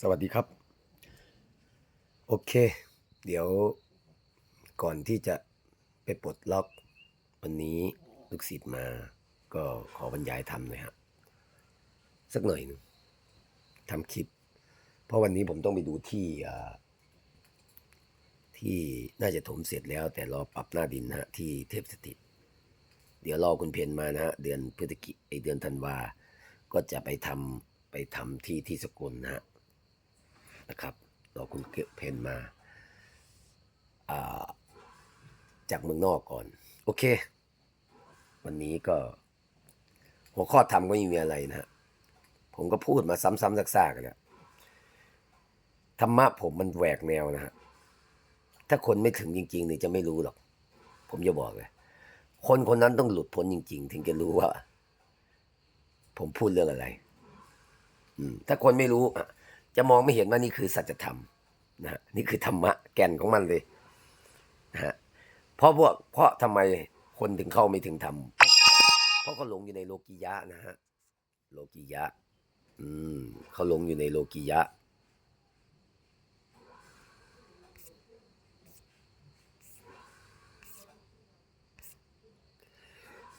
สวัสดีครับ โอเค เดี๋ยวก่อนที่จะไปปลดล็อก วันนี้ลูกศิษย์มาก็ขอบรรยายทำหน่อยฮะสักหน่อยนึงทำคลิป เพราะวันนี้ผมต้องไปดูที่ที่น่าจะถมเสร็จแล้ว แต่รอปรับหน้าดินนะฮะที่เทพสถิต เดี๋ยวรอคุณเพนมานะฮะเดือนพฤศจิกไอเดือนธันวา ก็จะไปทำไปทำที่ที่สกลนะฮะ นะครับรอคุณเพนมาาจากเมืองนอกก่อน โอเค วันนี้ก็ หัวข้อทำก็ไม่มีอะไรนะฮะผมก็พูดมาซ้ำๆซากๆกันเลยธรรมะผมมันแหวกแนวนะฮะถ้าคนไม่ถึงจริงๆเนี่ยจะไม่รู้หรอก ผมจะบอกเลยคนคนนั้นต้องหลุดพ้นจริง ๆ ถึงจะรู้ว่า ผมพูดเรื่องอะไร อืม ถ้าคนไม่รู้อะ จะมองไม่เห็นว่านี่คือสัจธรรมนะฮะนี่คือธรรมะแก่นของมันเลยนะฮะเพราะพวกเพราะทำไมคนถึงเข้าไม่ถึงธรรมเพราะเขาหลงอยู่ในโลกียะนะฮะโลกียะ อืมเขาหลงอยู่ในโลกียะ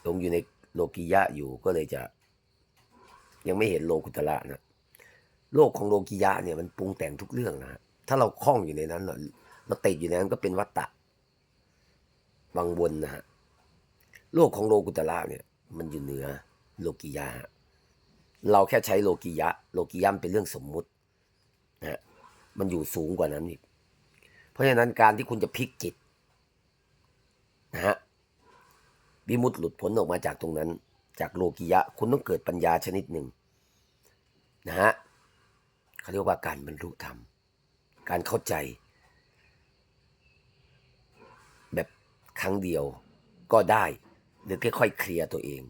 หลงอยู่ในโลกียะอยู่ก็เลยจะ ยังไม่เห็นโลกุตละนะ โลกของโลกิยะเนี่ยมันปรุงแต่งทุกเรื่องนะฮะถ้าเราคล้องอยู่ในนั้นเราเติดอยู่ในนั้นก็เป็นวัตตะวังวนนะฮะโลกของโลกุตละเนี่ย มันอยู่เหนือโลกิยะเราแค่ใช้โลกิยะ โลกิยะมันเป็นเรื่องสมมุตินะฮะมันอยู่สูงกว่านั้นอีกเพราะฉะนั้นการที่คุณจะพลิกจิตนะฮะวิมุตติหลุดพ้นออกมาจากตรงนั้น จากโลกิยะ คุณต้องเกิดปัญญาชนิดหนึ่งนะฮะ เขาเรียกว่าการบรรลุธรรม การเข้าใจ แบบครั้งเดียวก็ได้ หรือค่อยๆเคลียร์ตัวเอง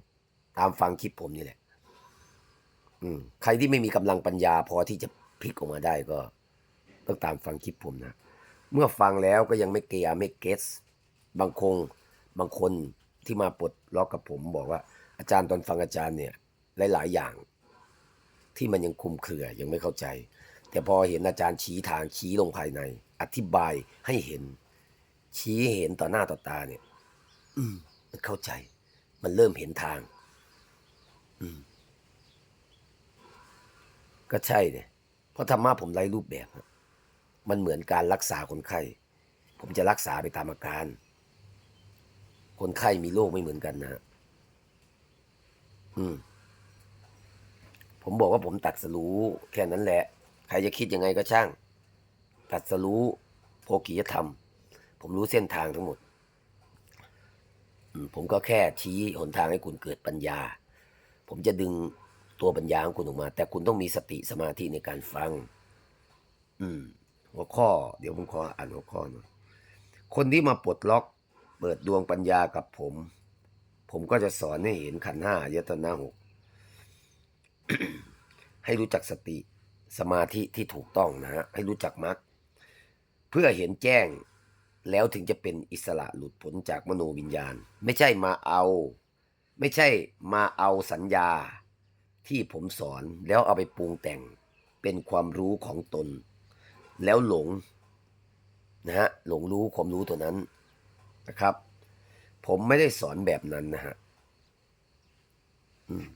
ตามฟังคลิปผมนี่แหละ อืมใครที่ไม่มีกำลังปัญญาพอที่จะพลิกออกมาได้ก็ ต้องตามฟังคลิปผมนะ เมื่อฟังแล้วก็ยังไม่เกียร์ไม่เก็ตบางคงบางคนที่มาปลดล็อกกับผมบอกว่าอาจารย์ตอนฟังอาจารย์เนี่ย หลาย ๆ อย่าง ที่มันยังคุมเครือยังไม่เข้าใจ แต่พอเห็นอาจารย์ชี้ทางชี้ลงภายใน อธิบายให้เห็น ชี้เห็นต่อหน้าต่อตาเนี่ย อืม มันเข้าใจ มันเริ่มเห็นทาง อืม ก็ใช่เนี่ย เพราะธรรมะผมไร้รูปแบบ มันเหมือนการรักษาคนไข้ ผมจะรักษาไปตามอาการ คนไข้มีโรคไม่เหมือนกันนะฮะอืม ผมบอกว่าผมตัดสรู้แค่นั้นแหละ ใครจะคิดยังไงก็ช่าง ตัดสรู้โภกียธรรม ผมรู้เส้นทางทั้งหมด ผมก็แค่ชี้หนทางให้คุณเกิดปัญญา ผมจะดึงตัวปัญญาของคุณออกมา แต่คุณต้องมีสติสมาธิในการฟัง อืม หัวข้อ เดี๋ยวผมขออ่านหัวข้อหน่อยคนที่มาปลดล็อก เปิดดวงปัญญากับผม ผมก็จะสอนให้เห็นขันห้ายตนะหก ให้รู้จักสติสมาธิที่ถูกต้องนะฮะให้รู้จักมรรคเพื่อเห็นแจ้งแล้วถึงจะเป็นอิสระหลุดพ้นจากมโนวิญญาณ ไม่ใช่มาเอา ไม่ใช่มาเอาสัญญาที่ผมสอนแล้วเอาไปปรุงแต่งเป็นความรู้ของตน แล้วหลงนะฮะหลงรู้ความรู้ตัวนั้นนะครับ ผมไม่ได้สอนแบบนั้นนะฮะอืม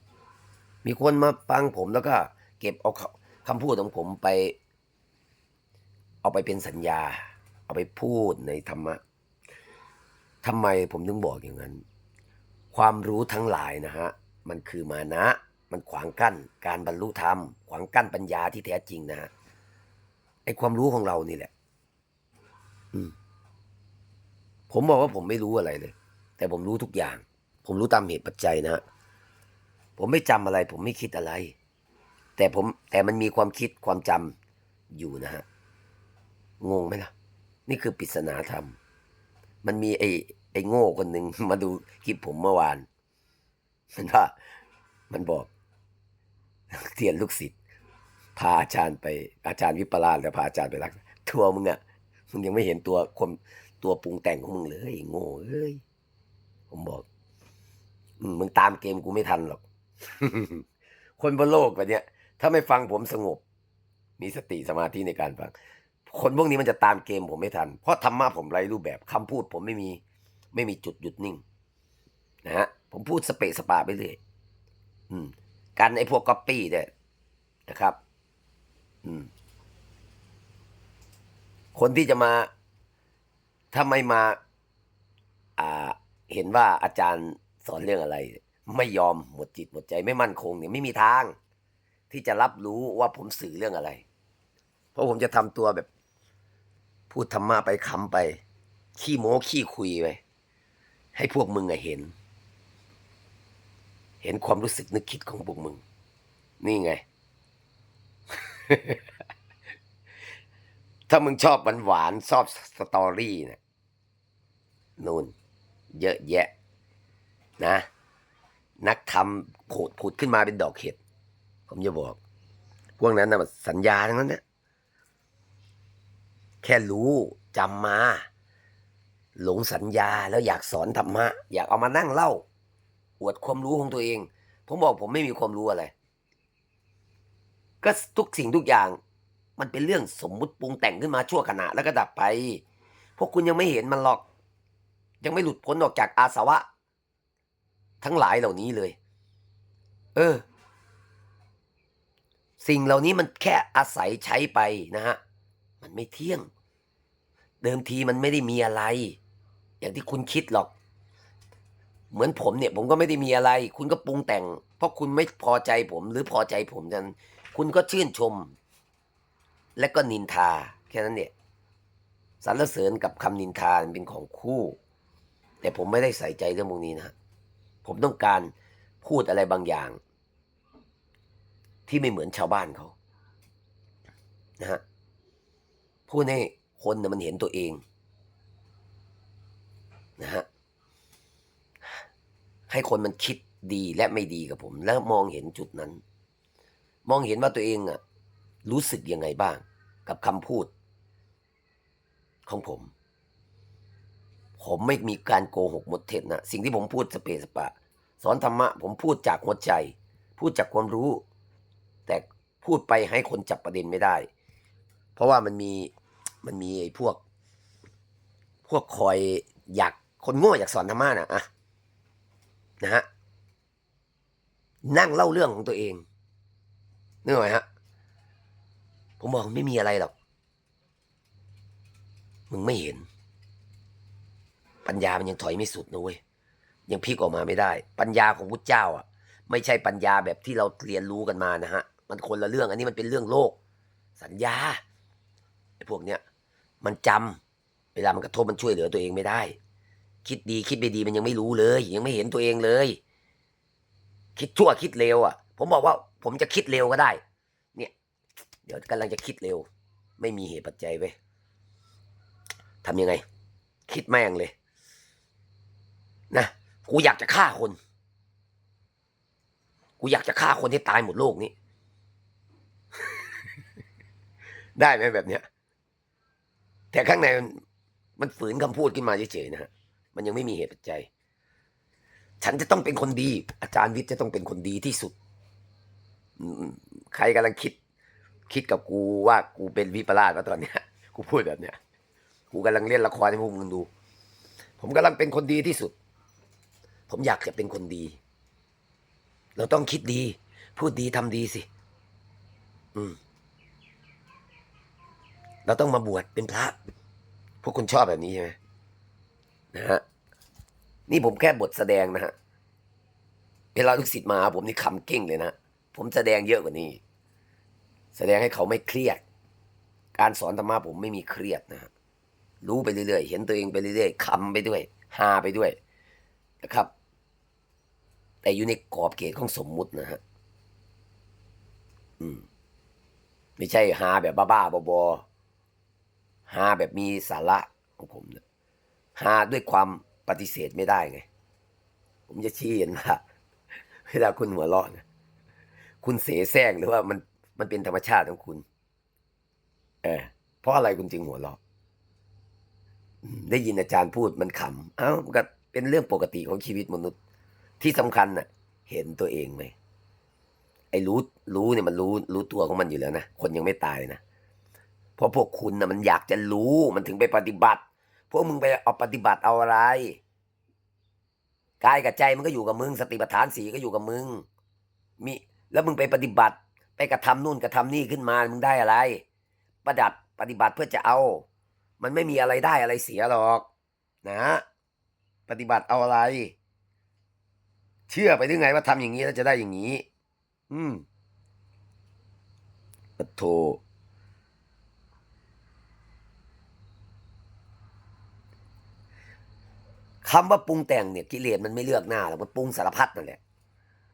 มีคนมาฟังผมแล้วก็ เก็บเอาคำพูดของผมไป เอาไปเป็นสัญญา เอาไปพูดในธรรมะทำไมผมถึงบอกอย่างนั้น ความรู้ทั้งหลายนะฮะ มันคือมานะ มันขวางกั้น การบรรลุธรรม ขวางกั้นปัญญาที่แท้จริงนะฮะไอความรู้ของเรานี่แหละ อืมผมบอกว่าผมไม่รู้อะไรเลย แต่ผมรู้ทุกอย่าง ผมรู้ตามเหตุปัจจัยนะฮะ ผมไม่จำอะไร ผมไม่คิดอะไร แต่ผมแต่มันมีความคิดความจำอยู่นะฮะงงไหมล่ะ นี่คือปริศนาธรรม มันมีไอ้ไอ้โง่คนหนึ่งมาดูคลิปผมเมื่อวาน มันว่ามันบอกเทียนลูกศิษย์พาอาจารย์ไปอาจารย์วิปลาสแล้วพาอาจารย์ไปรักทัวมึงอะมึงยังไม่เห็นตัวคนตัวปรุงแต่งของมึงเลยโง่เอ้ยผมบอกมึงตามเกมกูไม่ทันหรอก คนบนโลกแบบเนี้ย ถ้าไม่ฟังผมสงบ มีสติสมาธิในการฟัง คนพวกนี้มันจะตามเกมผมไม่ทัน เพราะธรรมะผมไร้รูปแบบคำพูดผมไม่มี ไม่มีจุดหยุดนิ่ง นะฮะ ผมพูดสเปะสปาไปเรื่อยอืมการไอ้พวกก๊อปปี้เนี่ยนะครับ อืม คนที่จะมาถ้าไม่มา อ่า เห็นว่าอาจารย์สอนเรื่องอะไร ไม่ยอมหมดจิตหมดใจไม่มั่นคงเนี่ยไม่มีทาง ที่จะรับรู้ว่าผมสื่อเรื่องอะไร เพราะผมจะทำตัวแบบ พูดธรรมะไปคำไป ขี้โม้ขี้คุยไปให้พวกมึงอะเห็น เห็นความรู้สึกนึกคิดของพวกมึง นี่ไง ถ้ามึงชอบหวานหวานชอบสตอรี่เนะนู่น เยอะแยะ นะ นักทำโผดผุดขึ้นมาเป็นดอกเห็ด ผมจะบอก พวกนั้นนะสัญญาทั้งนั้นนะแค่รู้จำมา หลงสัญญาแล้วอยากสอนธรรมะ อยากเอามานั่งเล่า อวดความรู้ของตัวเอง ผมบอกผมไม่มีความรู้อะไร ก็ทุกสิ่งทุกอย่าง มันเป็นเรื่องสมมุติปรุงแต่งขึ้นมาชั่วขณะแล้วก็ดับไป พวกคุณยังไม่เห็นมันหรอก ยังไม่หลุดพ้นออกจากอาสวะ ทั้งหลายเหล่านี้เลย เออ สิ่งเหล่านี้มันแค่อาศัยใช้ไปนะฮะ มันไม่เที่ยง เดิมทีมันไม่ได้มีอะไร อย่างที่คุณคิดหรอก เหมือนผมเนี่ย ผมก็ไม่ได้มีอะไร คุณก็ปรุงแต่ง เพราะคุณไม่พอใจผม หรือพอใจผมนั้น คุณก็ชื่นชม และก็นินทา แค่นั้นเนี่ยสรรเสริญกับคำนินทาเป็นของคู่ แต่ผมไม่ได้ใส่ใจเรื่องพวกนี้นะ ผมต้องการพูดอะไรบางอย่าง ที่ไม่เหมือนชาวบ้านเขานะฮะพูดให้คนนี่ยมันเห็นตัวเองนะฮะให้คนมันคิดดีและไม่ดีกับผม แล้วมองเห็นจุดนั้น มองเห็นว่าตัวเองอะรู้สึกยังไงบ้าง กับคำพูด ของผม ผมไม่มีการโกหกหมดเท็จนะสิ่งที่ผมพูดสเปสปะ สอนธรรมะผมพูดจากหัวใจ พูดจากความรู้ แต่พูดไปให้คนจับประเด็นไม่ได้ เพราะว่ามันมีมันมีไอ้พวก พวกคอยอยากคนโง่อยากสอนธรรมะนะอะนะฮะนั่งเล่าเรื่องของตัวเองนึกออกไหมฮะผมบอกไม่มีอะไรหรอก มึงไม่เห็น ปัญญามันยังถอยไม่สุดนะเว้ยยังพลิกออกมาไม่ได้ ปัญญาของพุทธเจ้าอะ ไม่ใช่ปัญญาแบบที่เราเรียนรู้กันมานะฮะ มันคนละเรื่องอันนี้มันเป็นเรื่องโลก สัญญาไอ้พวกเนี้ยมันจำเวลามันกระทบมันช่วยเหลือตัวเองไม่ได้ คิดดีคิดไม่ดีมันยังไม่รู้เลย ยังไม่เห็นตัวเองเลย คิดชั่วคิดเร็วอะ ผมบอกว่า ผมจะคิดเร็วก็ได้ เนี่ย เดี๋ยวกำลังจะคิดเร็ว ไม่มีเหตุปัจจัยเว้ยทำยังไง คิดแม่งเลย นะกูอยากจะฆ่าคน กูอยากจะฆ่าคนให้ตายหมดโลกนี้ ได้ไหมแบบเนี้ย แต่ข้างในมันฝืนคำพูดขึ้นมาเฉยๆนะฮะมันยังไม่มีเหตุปัจจัย ฉันจะต้องเป็นคนดี อาจารย์วิทย์จะต้องเป็นคนดีที่สุด ใครกำลังคิด คิดกับกูว่ากูเป็นวิปลาสว่าตอนเนี้ย กูพูดแบบเนี้ย กูกำลังเล่นละครให้พวกมึงดู ผมกำลังเป็นคนดีที่สุด ผมอยากจะเป็นคนดี เราต้องคิดดี พูดดีทำดีสิ อืม เราต้องมาบวชเป็นพระ พวกคุณชอบแบบนี้ใช่ไหมนะฮะ นี่ผมแค่บทแสดงนะฮะ เวลาลูกศิษย์มาหาผมนี่คำเก่งเลยนะ ผมแสดงเยอะกว่านี้ แสดงให้เขาไม่เครียด การสอนธรรมะผมไม่มีเครียดนะฮะรู้ไปเรื่อยๆ เห็นตัวเองไปเรื่อยๆคำไปด้วยฮาไปด้วยนะครับ แต่อยู่ในกรอบเกณฑ์ของสมมุตินะฮะอืม ไม่ใช่ฮาแบบบ้าๆบอๆฮาแบบมีสาระของผมนะฮาด้วยความปฏิเสธไม่ได้ไง ผมจะชี้เห็นว่าเวลาคุณหัวเราะนะคุณเสแสร้งหรือว่ามันมันเป็นธรรมชาติของคุณ เออเพราะอะไรคุณจึงหัวเราะอืมได้ยินอาจารย์พูดมันขำ เอ้าก็เป็นเรื่องปกติของชีวิตมนุษย์ ที่สำคัญน่ะ เห็นตัวเองไหมไอ้รู้รู้เนี่ยมันรู้รู้ตัวของมันอยู่แล้วนะคนยังไม่ตายนะเพราะพวกคุณนะมันอยากจะรู้มันถึงไปปฏิบัติ พวกมึงไปเอาปฏิบัติเอาอะไรกายกับใจมันก็อยู่กับมึง สติปัฏฐานสีก็อยู่กับมึง มีแล้วมึงไปปฏิบัติ ไปกระทำนู่นกระทำนี่ขึ้นมามึงได้อะไร ประดับปฏิบัติเพื่อจะเอา มันไม่มีอะไรได้อะไรเสียหรอก นะ ปฏิบัติเอาอะไร เชื่อไปได้ไงว่าทำอย่างนี้แล้วจะได้อย่างนี้ อืมปะโทคำว่าปรุงแต่งเนี่ยกิเลสมันไม่เลือกหน้าหรอกมันปรุงสารพัดนั่นแหละ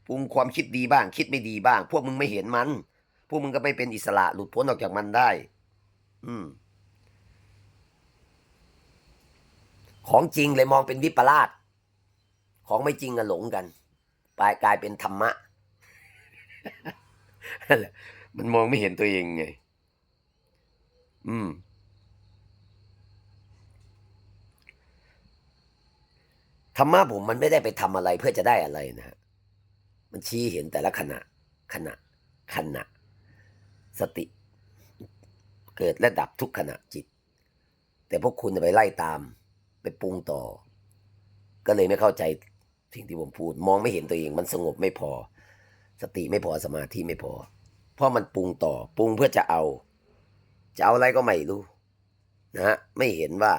ปรุงความคิดดีบ้าง คิดไม่ดีบ้าง พวกมึงไม่เห็นมัน พวกมึงก็ไม่เป็นอิสระหลุดพ้นออกจากมันได้ อืม ของจริงเลยมองเป็นวิปลาสของไม่จริงอะหลงกัน กลายกลายเป็นธรรมะ มันมองไม่เห็นตัวเองไง อืม ธรรมะผมมันไม่ได้ไปทำอะไรเพื่อจะได้อะไรนะฮะ มันชี้เห็นแต่ละขณะ ขณะ ขณะ สติ เกิดและดับทุกขณะจิต แต่พวกคุณไปไล่ตาม ไปปรุงต่อ ก็เลยไม่เข้าใจ สิ่งที่ผมพูด มองไม่เห็นตัวเองมันสงบไม่พอ สติไม่พอสมาธิไม่พอ เพราะมันปรุงต่อปรุงเพื่อจะเอา จะเอาอะไรก็ไม่รู้นะฮะไม่เห็นว่า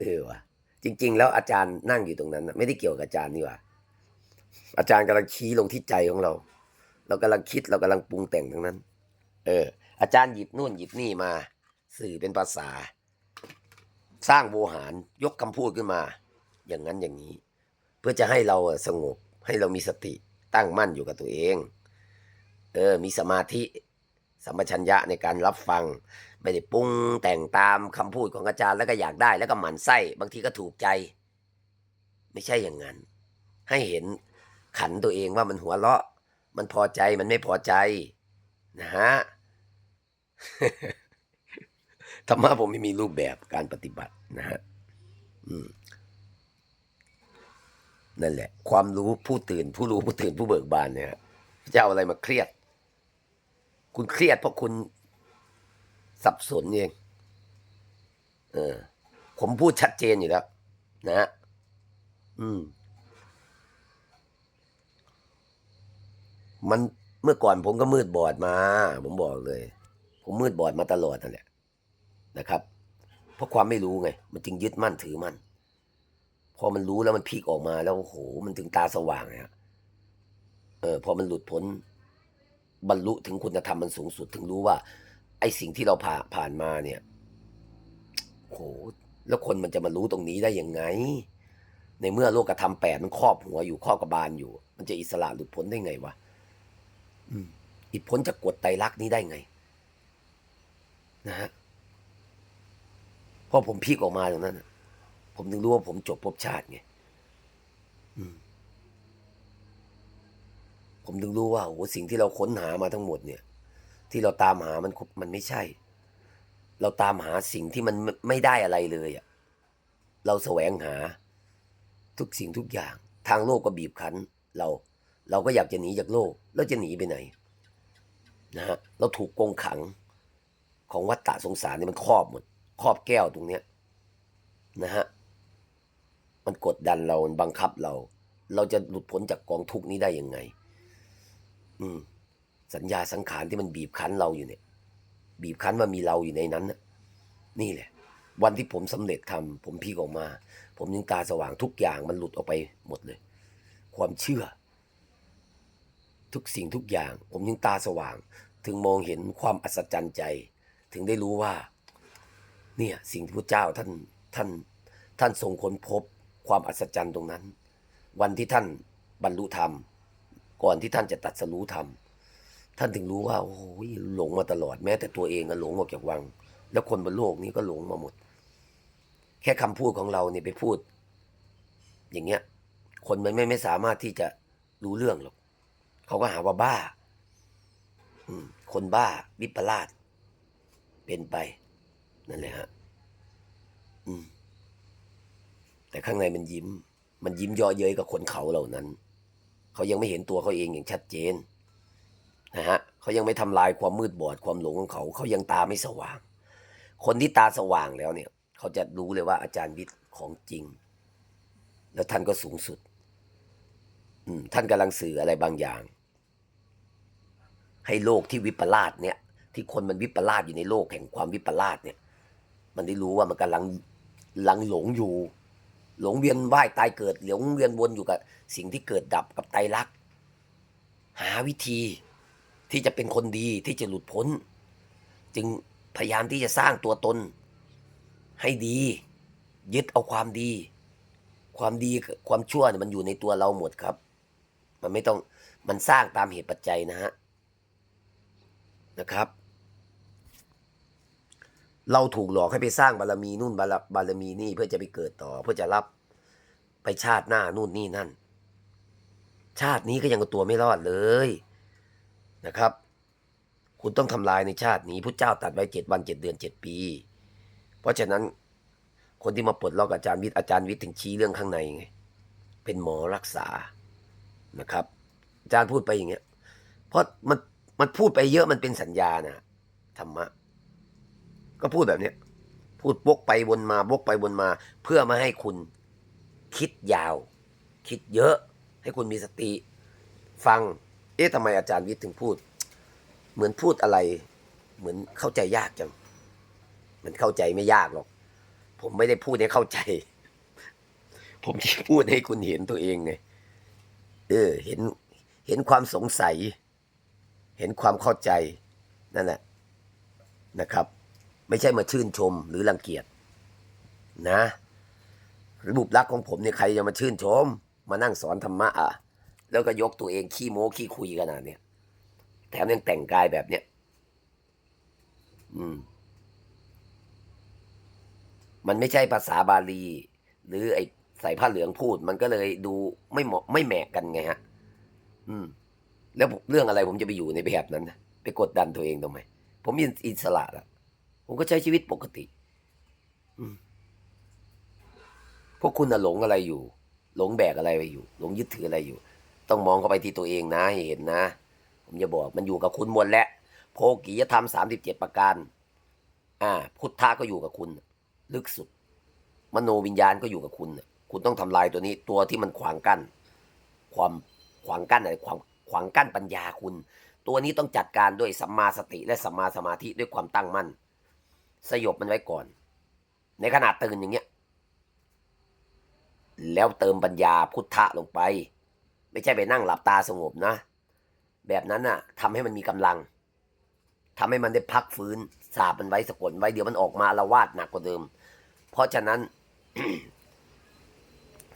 เออวะจริง ๆ แล้วอาจารย์นั่งอยู่ตรงนั้นไม่ได้เกี่ยวกับอาจารย์นี่ว่า อาจารย์กำลังชี้ลงที่ใจของเรา เรากำลังคิดเรากำลังปรุงแต่งทั้งนั้น เออ อาจารย์หยิบนู่นหยิบนี่มา สื่อเป็นภาษา สร้างโวหารยกคำพูดขึ้นมา อย่างนั้นอย่างนี้ เพื่อจะให้เราสงบ ให้เรามีสติตั้งมั่นอยู่กับตัวเอง เออ มีสมาธิสัมปชัญญะในการรับฟัง ไม่ได้ปรุงแต่งตามคำพูดของอาจารย์แล้วก็อยากได้ แล้วก็หมั่นไส้บางทีก็ถูกใจ ไม่ใช่อย่างนั้น ให้เห็นขันตัวเองว่ามันหัวเราะ มันพอใจมันไม่พอใจนะฮะธรรมะผมไม่มีรูปแบบการปฏิบัตินะฮะอืม นั่นแหละ ความรู้ผู้ตื่น ผู้รู้ผู้ตื่นผู้เบิกบานเนี่ยจะเอาอะไรมาเครียด คุณเครียดเพราะคุณสับสนเองเออ ผมพูดชัดเจนอยู่แล้ว นะฮะอืม มันเมื่อก่อนผมก็มืดบอดมา ผมบอกเลย ผมมืดบอดมาตลอดนั่นแหละนะครับ เพราะความไม่รู้ไง มันจึงยึดมั่นถือมั่น อมันรู้แล้วมันพลิกออกมาแล้วโอ้โหมันถึงตาสว่างเนี่ยเออพอมันหลุดพ้นบรรลุถึงคุณธรรมมันสูงสุดถึงรู้ว่า ไอ้สิ่งที่เราผ่าผ่านมาเนี่ยโอ้โหแล้วคนมันจะมารู้ตรงนี้ได้ยังไง ในเมื่อโลกธรรมแปดมันครอบหัวอยู่ครอบกระบาลอยู่ มันจะอิสระหลุดพ้นได้ไงวะอืมอิพ้นจากกฎไตรลักษณ์นี้ได้ไง นะฮะพอผมพลิกออกมาตรงนั้นนะ ผมถึงรู้ว่าผมจบภพชาติไงอืมผมถึงรู้ว่าโอ้โหสิ่งที่เราค้นหามาทั้งหมดเนี่ย ที่เราตามหามันมันไม่ใช่ เราตามหาสิ่งที่มันไม่ไม่ได้อะไรเลยอะ่ะเราแสวงหา ทุกสิ่งทุกอย่าง ทางโลกก็บีบคั้น เรา เราก็อยากจะหนีจากโลก แล้วจะหนีไปไหนนะฮะเราถูกกรงขังของวัฏฏะสงสารเนี่ยมันครอบหมดครอบแก้วตรงเนี้ยนะฮะ มันกดดันเรา มันบังคับเรา เราจะหลุดพ้นจากกองทุกนี้ได้ยังไง อืม สัญญาสังขารที่มันบีบคั้นเราอยู่เนี่ย บีบคั้นว่ามีเราอยู่ในนั้นนะนี่แหละ วันที่ผมสำเร็จทำผมพีกออกมา ผมยังตาสว่างทุกอย่างมันหลุดออกไปหมดเลย ความเชื่อ ทุกสิ่งทุกอย่าง ผมยังตาสว่าง ถึงมองเห็นความอัศจรรย์ใจ ถึงได้รู้ว่า เนี่ย สิ่งที่พระเจ้าท่านท่านท่านทรงค้นพบ ความอัศจรรย์ตรงนั้น วันที่ท่านบรรลุธรรม ก่อนที่ท่านจะตัดสรู้ธรรม ท่านถึงรู้ว่า โอ้โหหลงมาตลอดแม้ แต่ตัวเองก็หลงออกจากวัง แล้วคนบนโลกนี้ก็หลงมาหมด แค่คำพูดของเราเนี่ยไปพูด อย่างเงี้ย คนมันไม่ไม่สามารถที่จะรู้เรื่องหรอกเขาก็หาว่าบ้าอืคนบ้าวิปลาสเป็นไป นั่นแหละฮะ อืม แต่ข้างในมันยิ้ม มันยิ้มย่อเย้ยกับคนเขาเหล่านั้น เขายังไม่เห็นตัวเขาเองอย่างชัดเจนนะฮะเขายังไม่ทำลายความมืดบอดความหลงของเขา เขายังตาไม่สว่าง คนที่ตาสว่างแล้วเนี่ย เขาจะรู้เลยว่าอาจารย์วิทย์ของจริง แล้วท่านก็สูงสุด อืมท่านกำลังสื่ออะไรบางอย่าง ให้โลกที่วิปลาสเนี่ย ที่คนมันวิปลาสอยู่ในโลกแห่งความวิปลาสเนี่ย มันได้รู้ว่ามันกำลังลังหลงอยู่ หลงเวียนว่ายตายเกิดหลงเวียนวนอยู่กับสิ่งที่เกิดดับกับไตรลักษณ์หาวิธีที่จะเป็นคนดีที่จะหลุดพ้น จึงพยายามที่จะสร้างตัวตน ให้ดี ยึดเอาความดี ความดีความชั่วเนี่ยมันอยู่ในตัวเราหมดครับ มันไม่ต้องมันสร้างตามเหตุปัจจัยนะฮะนะครับ เราถูกหลอกให้ไปสร้างบารมีนู่นบารบารมีนี่เพื่อจะไปเกิดต่อ เพื่อจะรับไปชาติหน้านู่นนี่นั่น ชาตินี้ก็ยังตัวไม่รอดเลยนะครับ คุณต้องทำลายในชาตินี้พระเจ้าตัดไว้เจ็ดวันเจ็ดเดือนเจ็ดปี เพราะฉะนั้นคนที่มาปลดล็อกอาจารย์วิทย์อาจารย์วิทย์ถึงชี้เรื่องข้างในไงเป็นหมอรักษานะครับ อาจารย์พูดไปอย่างเงี้ยเพราะมันมันพูดไปเยอะมันเป็นสัญญานะธรรมะ ก็พูดแบบเนี้ยพูดวกไปวนมาวกไปวนมา เพื่อมาให้คุณคิดยาว คิดเยอะ ให้คุณมีสติ ฟัง เอ๊ะทำไมอาจารย์วิทย์ถึงพูด เหมือนพูดอะไร เหมือนเข้าใจยากจัง มันเข้าใจไม่ยากหรอก ผมไม่ได้พูดให้เข้าใจ ผมที่พูดให้คุณเห็นตัวเองไงเออ เห็นเห็นความสงสัย เห็นความเข้าใจนั่นแหละนะครับ ไม่ใช่มาชื่นชมหรือรังเกียจนะระบุลักษ์ของผมเนี่ยใครจะมาชื่นชม มานั่งสอนธรรมะอะแล้วก็ยกตัวเองขี้โม้ขี้คุยขนาดเนี้ยแถมยังแต่งกายแบบเนี้ยอืม มันไม่ใช่ภาษาบาลี หรือไอ้ใส่ผ้าเหลืองพูด มันก็เลยดูไม่เหมาะไม่แหมกกันไงฮะ อืม แล้วเรื่องอะไรผมจะไปอยู่ในแบบนั้น ไปกดดันตัวเองทำไมผมมีอิสระแล้ว ผมก็ใช้ชีวิตปกติพวกคุณน่ะหลงอะไรอยู่ หลงแบกอะไรไปอยู่ หลงยึดถืออะไรอยู่ ต้องมองเข้าไปที่ตัวเองนะเห็นนะ ผมจะบอกมันอยู่กับคุณหมดแหละโภกียธรรมสามสิบเจ็ดประการ อ่า พุทธะก็อยู่กับคุณ ลึกสุด มโนวิญญาณก็อยู่กับคุณ คุณต้องทำลายตัวนี้ ตัวที่มันขวางกั้น ความขวางกั้นอะไรความขวางกั้นปัญญาคุณ ตัวนี้ต้องจัดการด้วยสัมมาสติและสัมมาสมาธิด้วยความตั้งมั่น สยบมันไว้ก่อน ในขณะตื่นอย่างเงี้ย แล้วเติมปัญญาพุทธะลงไป ไม่ใช่ไปนั่งหลับตาสงบนะ แบบนั้นน่ะทำให้มันมีกำลังทำให้มันได้พักฟื้น สาบมันไว้สะกดไว้เดี๋ยวมันออกมาละวาดหนักกว่าเดิม เพราะฉะนั้น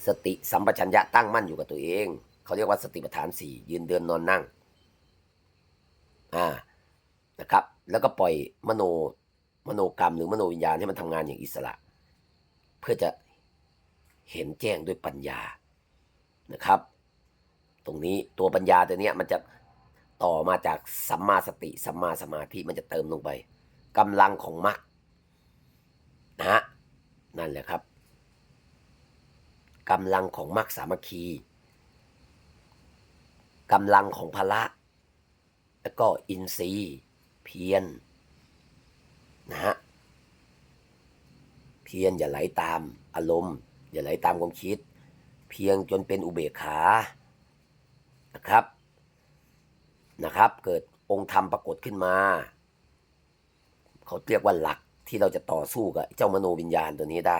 สติสัมปชัญญะตั้งมั่นอยู่กับตัวเอง เขาเรียกว่าสติปัฏฐานสี่ยืนเดินนอนนั่ง อ่านะครับ แล้วก็ปล่อยมโน มโนกรรมหรือมโนวิญญาณให้มันทำงานอย่างอิสระ เพื่อจะเห็นแจ้งด้วยปัญญานะครับ ตรงนี้ตัวปัญญาตัวเนี้ยมันจะต่อมาจากสัมมาสติสัมมาสมาธิมันจะเติมลงไปกำลังของมรรคนะฮะนั่นแหละครับกำลังของมรรคสามัคคีกำลังของพละ แล้วก็อินทรีย์เพียร นะฮะเพียรอย่าไหลตามอารมณ์ อย่าไหลตามความคิด เพียงจนเป็นอุเบกขานะครับนะครับ เกิดองค์ธรรมปรากฏขึ้นมา เขาเรียกว่าหลักที่เราจะต่อสู้กับเจ้ามโนวิญญาณตัวนี้ได้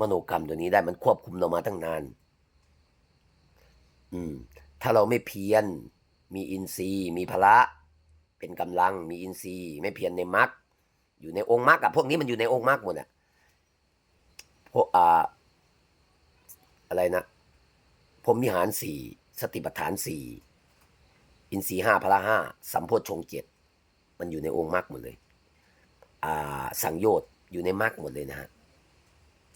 มโนกรรมตัวนี้ได้มันควบคุมเรามาตั้งนาน อืม ถ้าเราไม่เพียรมีอินทรีย์ มีพละ เป็นกำลังมีอินทรีย์ไม่เพียรในมรรคอยู่ในองค์มรรคอะพวกนี้มันอยู่ในองค์มรรคหมดอะพวกอ่าอะไรนะพรหมวิหารสี่สติปัฏฐานสี่อินทรีย์ห้าพละห้าสัมโพชฌงเจ็ดมันอยู่ในองค์มรรคหมดเลยอ่าสังโยชน์อยู่ในมรรคหมดเลยนะฮะ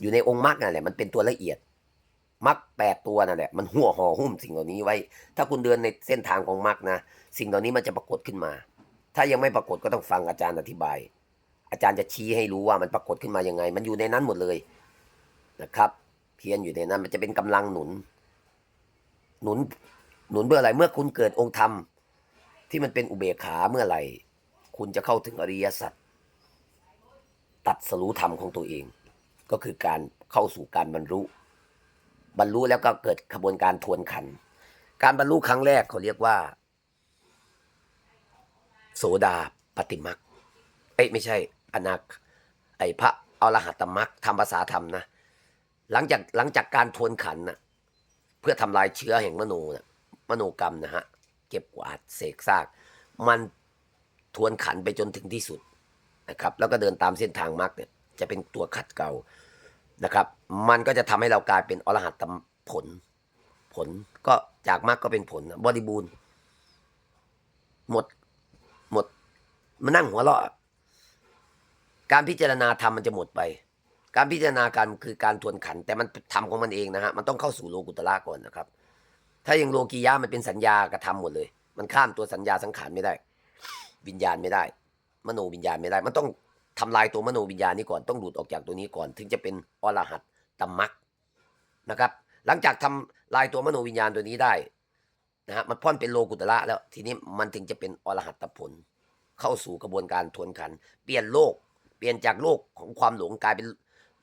อยู่ในองค์มรรคนั่นแหละมันเป็นตัวละเอียดมรรคแปดตัวนั่นแหละมันหัวห่อหุ้มสิ่งเหล่านี้ไว้ ถ้าคุณเดินในเส้นทางของมรรคนะ สิ่งเหล่านี้มันจะปรากฏขึ้นมา ถ้ายังไม่ปรากฏก็ต้องฟังอาจารย์อธิบาย อาจารย์จะชี้ให้รู้ว่ามันปรากฏขึ้นมายังไง มันอยู่ในนั้นหมดเลยนะครับ เพียรอยู่ในนั้นมันจะเป็นกำลังหนุน หนุน หนุนเพื่ออะไรเมื่อคุณเกิดองค์ธรรม ที่มันเป็นอุเบกขาเมื่อไหร่ คุณจะเข้าถึงอริยสัจตัดสรู้ธรรมของตัวเอง ก็คือการเข้าสู่การบรรลุ บรรลุแล้วก็เกิดขบวนการทวนขัน การบรรลุครั้งแรกเขาเรียกว่า โสดาปฏิมักเอ้ยไม่ใช่อนาคไอพระอรหัตมักทำภาษาธรรมนะหลังจากหลังจากการทวนขันนะเพื่อทำลายเชื้อแห่งมโนนะมโนกรรมนะฮะเก็บกวาดเสกซาก มันทวนขันไปจนถึงที่สุดนะครับ แล้วก็เดินตามเส้นทางมรรคเนี่ยจะเป็นตัวขัดเกลานะครับ มันก็จะทำให้เรากลายเป็นอรหัตตผล ผลก็จากมรรคก็เป็นผลบริบูรณ์ หมด มานั่งหัวเราะการพิจารณาธรรมมันจะหมดไป การพิจารณาการคือการทวนขัน แต่มันทำของมันเองนะฮะมันต้องเข้าสู่โลกุตละก่อนนะครับ ถ้ายังโลกียะมันเป็นสัญญากระทำหมดเลย มันข้ามตัวสัญญาสังขารไม่ได้ วิญญาณไม่ได้ มโนวิญญาณไม่ได้ มันต้องทำลายตัวมโนวิญญาณนี้ก่อนต้องหลุดออกจากตัวนี้ก่อน ถึงจะเป็นอรหัตตมักนะครับ หลังจากทำลายตัวมโนวิญญาณตัวนี้ได้นะฮะมันพ่อนเป็นโลกุตละแล้วทีนี้มันถึงจะเป็นอรหัตตผล เข้าสู่กระบวนการทวนขัน เปลี่ยนโลก เปลี่ยนจากโลกของความหลงกลายเป็น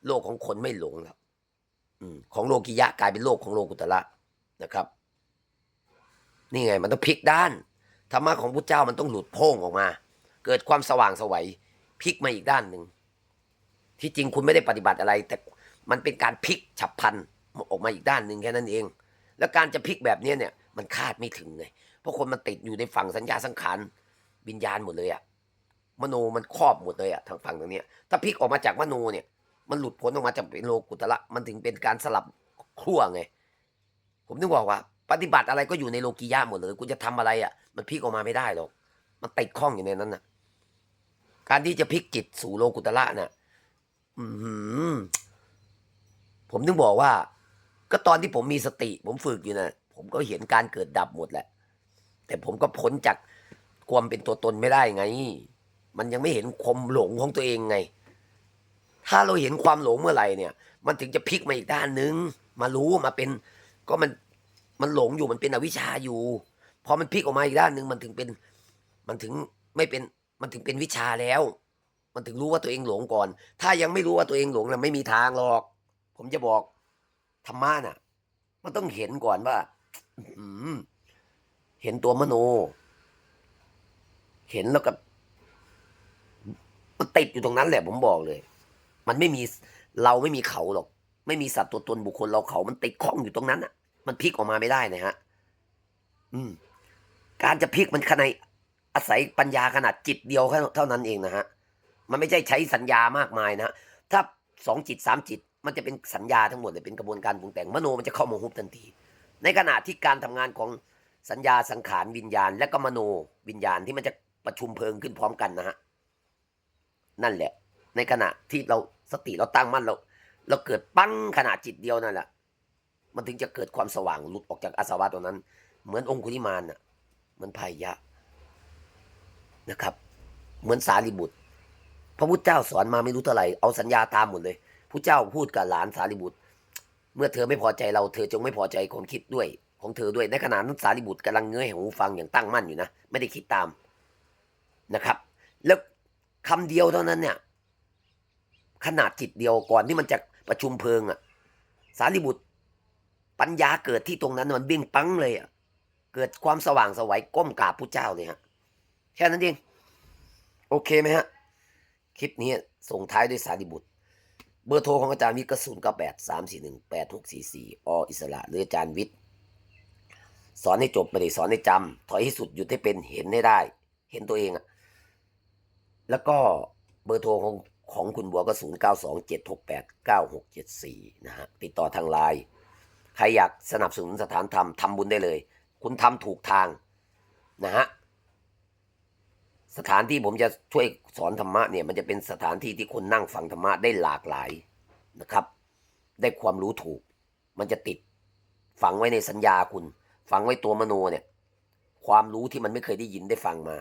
โลกของคนไม่หลงแล้วอของโลกิยะกลายเป็นโลกของโลกุตละนะครับ นี่ไงมันต้องพลิกด้านธรรมะของพุทธเจ้ามันต้องหลุดโพ่งออกมา เกิดความสว่างสวัยพลิกมาอีกด้านหนึ่งที่จริงคุณไม่ได้ปฏิบัติอะไร แต่มันเป็นการพลิกฉับพลันออกมาอีกด้านหนึ่งแค่นั้นเอง แล้วการจะพลิกแบบนี้เนี่ย มันคาดไม่ถึงไงเพราะคนมันติดอยู่ในฝั่งสัญญาสังขาร วิญญาณหมดเลยอะมโนมันครอบหมดเลยอะทางฝั่งตรงเนี้ยถ้าพลิกออกมาจากมโนเนี่ย มันหลุดพ้นออกมาจากเป็นโลกุตละมันถึงเป็นการสลับขั้วไง ผมถึงบอกว่า ปฏิบัติอะไรก็อยู่ในโลกียะหมดเลยคุณจะทำอะไรอะมันพลิกออกมาไม่ได้หรอกมันติดข้องอยู่ในนั้นน่ะการที่จะพลิกจิตสู่โลกุตละน่ะอือหือผมถึงบอกว่า ก็ตอนที่ผมมีสติ ผมฝึกอยู่นะผมก็เห็นการเกิดดับหมดแหละ แต่ผมก็พ้นจาก ความเป็นตัวตนไม่ได้ไง มันยังไม่เห็นความหลงของตัวเองไง ถ้าเราเห็นความหลงเมื่อไหร่เนี่ย มันถึงจะพลิกมาอีกด้านนึง มารู้มาเป็น ก็มันมันหลงอยู่มันเป็นอวิชชาอยู่พอมันพลิกออกมาอีกด้านหนึ่งมันถึงเป็น มันถึงไม่เป็นมันถึงเป็นวิชาแล้ว มันถึงรู้ว่าตัวเองหลงก่อน ถ้ายังไม่รู้ว่าตัวเองหลงน่ะไม่มีทางหรอก ผมจะบอกธรรมะน่ะ มันต้องเห็นก่อนว่าเห็นตัวมโน เห็นแล้วก็มันติดอยู่ตรงนั้นแหละผมบอกเลย มันไม่มีเราไม่มีเขาหรอก ไม่มีสัตว์ตัวตนบุคคลเราเขามันติดข้องอยู่ตรงนั้นอะ มันพลิกออกมาไม่ได้นะฮะ อืม การจะพลิกมันขนาดอาศัยปัญญาขนาดจิตเดียวแค่เท่านั้นเองนะฮะ มันไม่ใช่ใช้สัญญามากมายนะถ้าสองจิตสามจิต มันจะเป็นสัญญาทั้งหมดเลยเป็นกระบวนการปรุงแต่งมโนมันจะเข้ามาฮุบทันที ในขณะที่การทำงานของสัญญาสังขารวิญญาณ และก็มโนวิญญาณที่มันจะ ประชุมเพลิงขึ้นพร้อมกันนะฮะนั่นแหละ ในขณะที่เราสติเราตั้งมั่นเรา เราเกิดปั้งขนาดจิตเดียวนั่นแหละมันถึงจะเกิดความสว่างหลุดออกจากอาสวะตัวนั้น เหมือนองคุลิมานน่ะ เหมือนพายะนะครับ เหมือนสารีบุตร พระพุทธเจ้าสอนมาไม่รู้เท่าไหร่เอาสัญญาตามหมดเลยพระเจ้าพูดกับหลานสารีบุตร เมื่อเธอไม่พอใจเราเธอจงไม่พอใจคนคิดด้วย ของเธอด้วยในขณะนั้นสารีบุตรกำลังเงยหูฟังอย่างตั้งมั่นอยู่นะไม่ได้คิดตาม นะครับ แล้วคำเดียวเท่านั้นเนี่ย ขนาดจิตเดียวก่อนที่มันจะประชุมเพลิงอะสารีบุตร ปัญญาเกิดที่ตรงนั้นมันเบี้ยงปังเลยอะเกิดความสว่างสวัยก้มกราบพระเจ้าเลยฮะแค่นั้นเองโอเคไหมฮะคลิปนี้ส่งท้ายด้วยสารีบุตร เบอร์โทรของอาจารย์วิทย์ก็ศูนย์เก้าแปดสามสี่หนึ่งแปดหกสี่สี่ออิสระหรืออาจารย์วิทย์สอนให้จบไม่ได้สอนให้จำถอยให้สุดหยุดให้เป็นเห็นให้ได้ เห็นตัวเองอะ แล้วก็เบอร์โทรของของคุณบัวก็ศูนย์เก้าสองเจ็ดหกแปดเก้าหกเจ็ดสี่นะฮะ ติดต่อทางไลน์ใครอยากสนับสนุนสถานธรรมทำบุญได้เลย คุณทำถูกทางนะฮะ สถานที่ผมจะช่วยสอนธรรมะเนี่ย มันจะเป็นสถานที่ที่คนนั่งฟังธรรมะได้หลากหลายนะครับ ได้ความรู้ถูก มันจะติดฝังไว้ในสัญญาคุณ ฝังไว้ตัวมโนเนี่ย ความรู้ที่มันไม่เคยได้ยินได้ฟังมา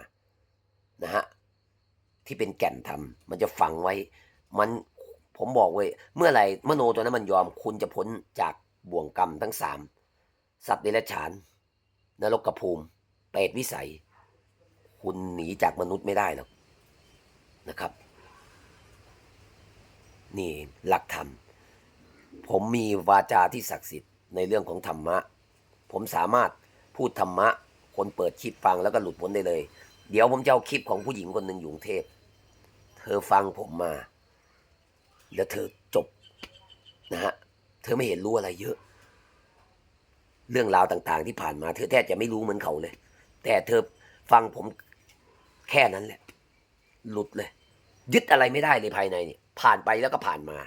นะฮะ ที่เป็นแก่นธรรมมันจะฝังไว้ มันผมบอกเว้ยเมื่อไหร่มโนตัวนั้นมันยอมคุณจะพ้นจากบ่วงกรรมทั้งสามสัตว์เดรัจฉานนรกกระภูมิเปรตวิสัย คุณหนีจากมนุษย์ไม่ได้หรอกนะครับ นี่หลักธรรม ผมมีวาจาที่ศักดิ์สิทธิ์ในเรื่องของธรรมะ ผมสามารถพูดธรรมะ คนเปิดคลิปฟังแล้วก็หลุดพ้นได้เลย เดี๋ยวผมจะเอาคลิปของผู้หญิงคนหนึ่งอยู่กรุงเทพ เธอฟังผมมา แล้วเธอจบนะฮะ เธอไม่เห็นรู้อะไรเยอะ เรื่องราวต่าง ๆ ที่ผ่านมา เธอแทบจะไม่รู้เหมือนเขาเลย แต่เธอฟังผมแค่นั้นแหละ หลุดเลย ยึดอะไรไม่ได้เลยภายในเนี่ย ผ่านไปแล้วก็ผ่านมา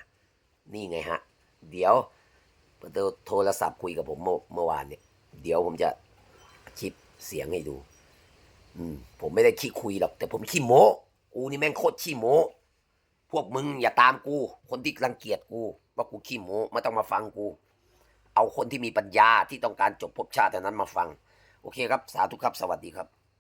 นี่ไงฮะ เดี๋ยวโทรศัพท์คุยกับผมเมื่อเมื่อวานเนี่ย เดี๋ยวผมจะคลิปเสียงให้ดู อืม ผมไม่ได้ขี้คุยหรอก แต่ผมขี้โม้ กูนี่แม่งโคตรขี้โม้พวกมึงอย่าตามกู คนที่รังเกียจกู ว่ากูขี้โม้ไม่ต้องมาฟังกู เอาคนที่มีปัญญาที่ต้องการจบภพชาติเท่านั้นมาฟัง โอเคครับ สาธุครับ สวัสดีครับ